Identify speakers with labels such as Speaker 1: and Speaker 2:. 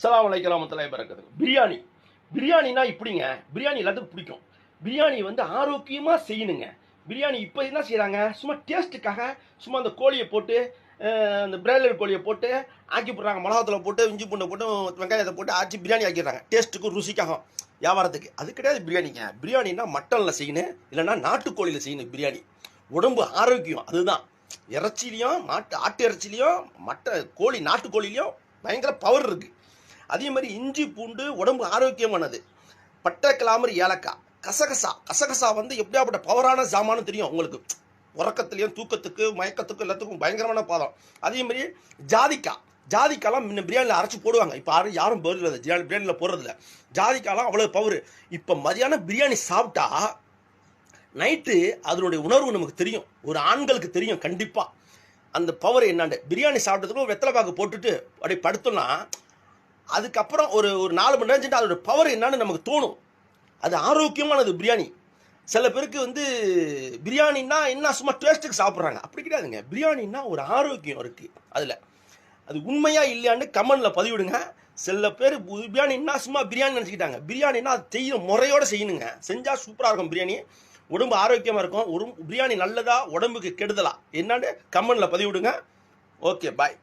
Speaker 1: சலாம் அலைக்கு ரமத்துலாய் பறக்குது பிரியாணி. பிரியாணினா இப்படிங்க பிரியாணி எல்லாத்துக்கும் பிடிக்கும். பிரியாணி வந்து ஆரோக்கியமாக செய்யணுங்க. பிரியாணி இப்போ என்ன செய்கிறாங்க சும்மா டேஸ்ட்டுக்காக சும்மா அந்த கோழியை போட்டு அந்த பிராய்லர் கோழியை போட்டு ஆக்கி போடுறாங்க. மிளகாத்தில் போட்டு இஞ்சி பூண்டை போட்டு வெங்காயத்தை போட்டு ஆச்சு பிரியாணி ஆக்கிடுறாங்க. டேஸ்ட்டுக்கும் ருசிக்காக வியாபாரத்துக்கு. அது கிடையாது பிரியாணிங்க. பிரியாணினா மட்டனில் செய்யணும் இல்லைன்னா நாட்டுக்கோழியில் செய்யணும் பிரியாணி. உடம்பு ஆரோக்கியம். அதுதான். இறைச்சிலையும் மாட்டு ஆட்டு இறைச்சிலையும் மட்ட கோழி நாட்டுக்கோழிலையும் பயங்கர பவர் இருக்குது அதே மாதிரி இஞ்சி பூண்டு உடம்பு ஆரோக்கியமானது. பட்டை கிளாமர் ஏலக்காய். கசகசா. கசகசா வந்து எப்படியாப்பட்ட பவரான சாமானும் தெரியும் உங்களுக்கு. உறக்கத்துலேயும் தூக்கத்துக்கு மயக்கத்துக்கு எல்லாத்துக்கும் பயங்கரமான பாதம். அதே மாதிரி ஜாதிக்காய். ஜாதிக்காலாம் முன்ன பிரியாணியில் அரைச்சி போடுவாங்க. இப்போ யாரும் யாரும் போடுறது பிரியாணியில் போடுறதில்ல. ஜாதிக்காலாம் அவ்வளோ பவர் இப்போ மதியானம் பிரியாணி சாப்பிட்டா நைட்டு அதனுடைய உணர்வு நமக்கு தெரியும். ஒரு ஆண்களுக்கு தெரியும் கண்டிப்பாக அந்த பவர் என்னாண்டு? பிரியாணி சாப்பிட்டதுக்கு வெத்தலை பாக்கு போட்டுட்டு அப்படியே படுத்தோம்னா அதுக்கப்புறம் ஒரு ஒரு நாலு மணி நேரம் சென்று அதோட பவர் என்னன்னு நமக்கு தோணும். அது ஆரோக்கியமானது பிரியாணி. சில பேருக்கு வந்து பிரியாணின்னா என்ன சும்மா டேஸ்ட்டுக்கு சாப்பிட்றாங்க. அப்படி கிடையாதுங்க. பிரியாணின்னா ஒரு ஆரோக்கியம் இருக்குது அதில். அது உண்மையா இல்லையான்னு கமெண்ட்ல பதிவிடுங்க. சில பேர் பிரியாணின்னா சும்மா பிரியாணி நினச்சிக்கிட்டாங்க. பிரியாணின்னா அது செய்யணும் முறையோடு செய்யணுங்க. செஞ்சால் சூப்பராக இருக்கும் பிரியாணி. உடம்பு ஆரோக்கியமாக இருக்கும். ஒரு பிரியாணி நல்லதா உடம்புக்கு கெடுதலா? என்னன்னு கமெண்ட்ல பதிவிடுங்க. Okay bye